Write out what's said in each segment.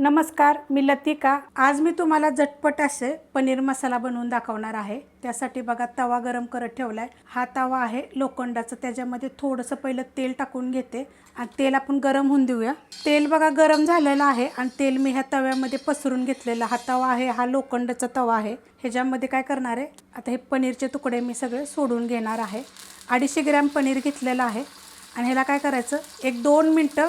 नमस्कार मी लतिका. आज मी तुम्हाला झटपट असे पनीर मसाला बनवून दाखवणार आहे. त्यासाठी बघा तवा गरम करत ठेवला आहे हा तवा आहे लोखंडाचं. त्याच्यामध्ये थोडंसं पहिलं तेल टाकून घेते आणि तेल आपण गरम होऊन देऊया. तेल बघा गरम झालेलं आहे आणि तेल मी ह्या तव्यामध्ये पसरून घेतलेला. हा तवा आहे हा लोखंडाचा तवा आहे. ह्याच्यामध्ये काय करणार आहे? आता हे पनीरचे तुकडे मी सगळे सोडून घेणार आहे. अडीचशे ग्रॅम पनीर घेतलेलं आहे. आणि ह्याला काय करायचं? एक दोन मिनटं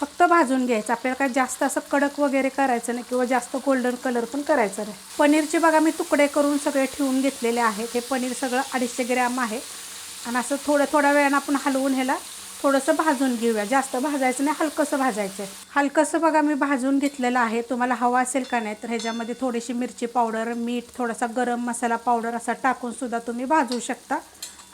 फक्त भाजून घ्यायचं. आपल्याला काय जास्त असं कडक वगैरे करायचं नाही किंवा जास्त गोल्डन कलर पण करायचं नाही. पनीरचे बघा मी तुकडे करून सगळे ठेवून घेतलेले आहेत. हे पनीर सगळं अडीचशे ग्रॅम आहे. आणि असं थोड्या थोड्या वेळानं आपण हलवून ह्याला थोडंसं भाजून घेऊया. जास्त भाजायचं नाही हलकंसं भाजायचं आहे. हलकंसं बघा मी भाजून घेतलेलं आहे. तुम्हाला हवा असेल का नाही तर ह्याच्यामध्ये थोडीशी मिरची पावडर मीठ थोडासा गरम मसाला पावडर असा टाकूनसुद्धा तुम्ही भाजू शकता.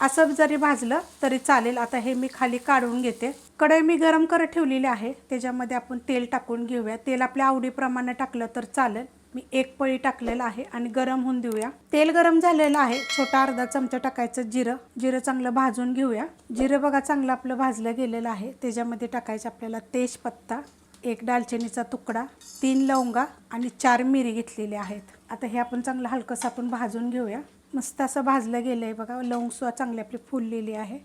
असं जरी भाजलं तरी चालेल. आता हे मी खाली काढून घेते. कढई मी गरम करत ठेवलेली आहे. त्याच्यामध्ये आपण तेल टाकून घेऊया. तेल आपल्या आवडीप्रमाणे टाकलं तर चालेल. मी एक पळी टाकलेलं आहे आणि गरम होऊन देऊया. तेल गरम झालेलं आहे. छोटा अर्धा चमचा टाकायचं जिरं. जिरं चांगलं भाजून घेऊया. जिरं बघा चांगलं आपलं भाजलं गेलेलं आहे. त्याच्यामध्ये टाकायचं आपल्याला तेजपत्ता एक दालचिनीचा तुकडा तीन लवंगा आणि चार मिरी घेतलेली आहेत. आता हे आपण चांगलं हलकंसं आपण भाजून घेऊया. मस्त असं भाजलं गेलं आहे बघा लवंगसुद्धा चांगली आपली फुललेली आहे.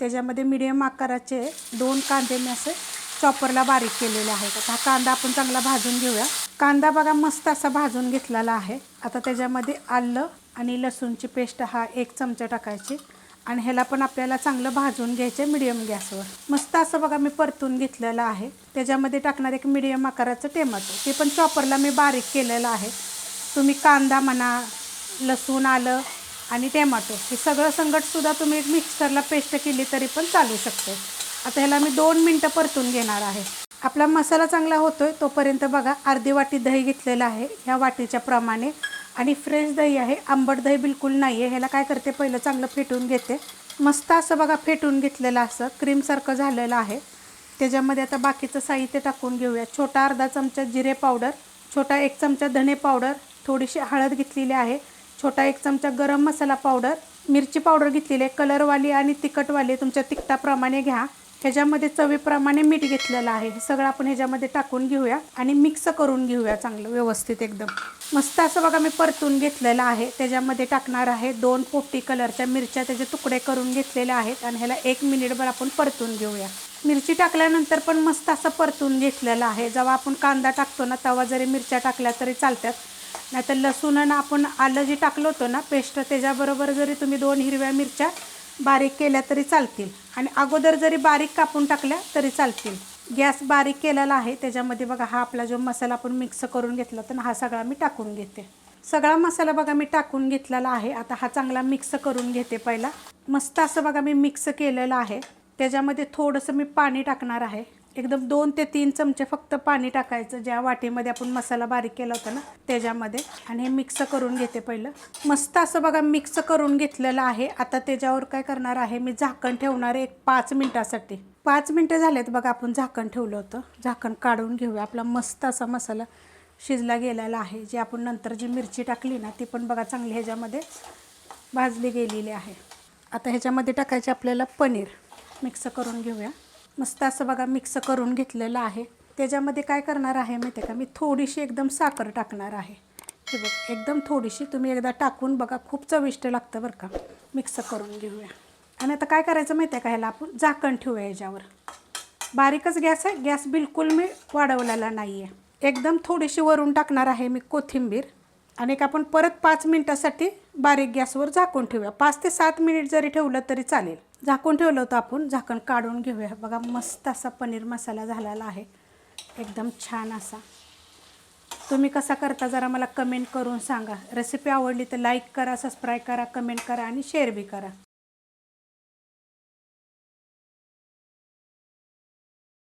त्याच्यामध्ये मिडियम आकाराचे दोन कांदे मी असे चॉपरला बारीक केलेले आहेत. हा कांदा आपण चांगला भाजून घेऊया. कांदा बघा मस्त असा भाजून घेतलेला आहे. आता त्याच्यामध्ये आलं आणि लसूणची पेस्ट हा एक चमचा टाकायची. आणि ह्याला पण आपल्याला चांगलं भाजून घ्यायचं मिडियम गॅसवर. मस्त असं बघा मी परतून घेतलेलं आहे. त्याच्यामध्ये टाकणार एक मिडियम आकाराचं टेमाटो ते पण चॉपरला मी बारीक केलेलं आहे. तुम्ही कांदा म्हणा लसूण आलं आणि टॅमॅटो. हे सगळं संगटसुद्धा तुम्ही एक मिक्सरला पेस्ट केली तरी पण चालू शकते. आता ह्याला मी दोन मिनटं परतून घेणार आहे. आपला मसाला चांगला होतो आहे तोपर्यंत बघा अर्धी वाटी दही घेतलेलं आहे ह्या वाटीच्या प्रमाणे. आणि फ्रेश दही आहे आंबट दही बिलकुल नाही आहे ह्याला काय करते पहिलं चांगलं फेटून घेते. मस्त असं बघा फेटून घेतलेलं असं क्रीमसारखं झालेलं आहे. त्याच्यामध्ये आता बाकीचं साहित्य टाकून घेऊया. छोटा अर्धा चमचा जिरे पावडर छोटा एक चमचा धने पावडर थोडीशी हळद घेतलेली आहे. छोटा एक चमचा गरम मसाला पावडर मिरची पावडर घेतलेली आहे कलरवाली आणि तिखटवाली. तुमच्या तिखटाप्रमाणे घ्या. ह्याच्यामध्ये चवीप्रमाणे मीठ घेतलेलं आहे. हे सगळं आपण ह्याच्यामध्ये टाकून घेऊया आणि मिक्स करून घेऊया चांगलं व्यवस्थित एकदम. मस्त असं बघा मी परतून घेतलेलं आहे. त्याच्यामध्ये टाकणार आहे दोन पोपटी कलरच्या मिरच्या. त्याचे तुकडे करून घेतलेल्या आहेत आणि ह्याला एक मिनिटभर आपण परतून घेऊया. मिरची टाकल्यानंतर पण मस्त असं परतून घेतलेलं आहे. जेव्हा आपण कांदा टाकतो ना तेव्हा जरी मिरच्या टाकल्या तरी चालतात. नाहीतर लसूण आणि आपण आलं जे टाकलं होतं ना पेस्ट त्याच्याबरोबर जरी तुम्ही दोन हिरव्या मिरच्या बारीक केल्या तरी चालतील. आणि अगोदर जरी बारीक कापून टाकल्या तरी चालतील. गॅस बारीक केलेला आहे त्याच्यामध्ये बघा हा आपला जो मसाला आपण मिक्स करून घेतला तर हा सगळा मी टाकून घेते. सगळा मसाला बघा मी टाकून घेतलेला आहे. आता हा चांगला मिक्स करून घेते पहिला. मस्त असं बघा मी मिक्स केलेलं आहे. त्याच्यामध्ये थोडंसं मी पाणी टाकणार आहे. एकदम दोन ते तीन चमचे फक्त पाणी टाकायचं. ज्या वाटीमध्ये आपण मसाला बारीक केला होता ना त्याच्यामध्ये. आणि हे मिक्स करून घेते पहिलं. मस्त असं बघा मिक्स करून घेतलेलं आहे. आता त्याच्यावर काय करणार आहे मी झाकण ठेवणार आहे एक पाच मिनटासाठी. पाच मिनटं झालेत बघा आपण झाकण ठेवलं होतं. झाकण काढून घेऊया. आपला मस्त असा मसाला शिजला गेलेला आहे. जे आपण नंतर जी मिरची टाकली ना ती पण बघा चांगली ह्याच्यामध्ये भाजली गेलेली आहे. आता ह्याच्यामध्ये टाकायचे आपल्याला पनीर. मिक्स करून घेऊया. मस्त असं बघा मिक्स करून घेतलेलं आहे. त्याच्यामध्ये काय करणार आहे माहिती आहे का? मी थोडीशी एकदम साखर टाकणार आहे. हे बघ एकदम थोडीशी तुम्ही एकदा टाकून बघा खूप चविष्ट लागतं बरं का. मिक्स करून घेऊया. आणि आता काय करायचं माहिती आहे का ह्याला आपण? झाकण ठेवूया याच्यावर बारीकच गॅस आहे. गॅस बिलकुल मी वाढवलेला नाही आहे एकदम थोडीशी वरून टाकणार आहे मी कोथिंबीर. आणि एक आपण परत पाच मिनटासाठी बारीक गॅसवर झाकून ठेवूया. पाच ते सात मिनिट जरी ठेवलं तरी चालेल. झाकून ठेवलं होतं आपण झाकण काढून घेऊया. बघा मस्त असा पनीर मसाला झालेला आहे. एकदम छान असा. तुम्ही कसा करता जरा मला कमेंट करून सांगा. रेसिपी आवडली तर लाईक करा सबस्क्राईब करा कमेंट करा आणि शेअर बी करा.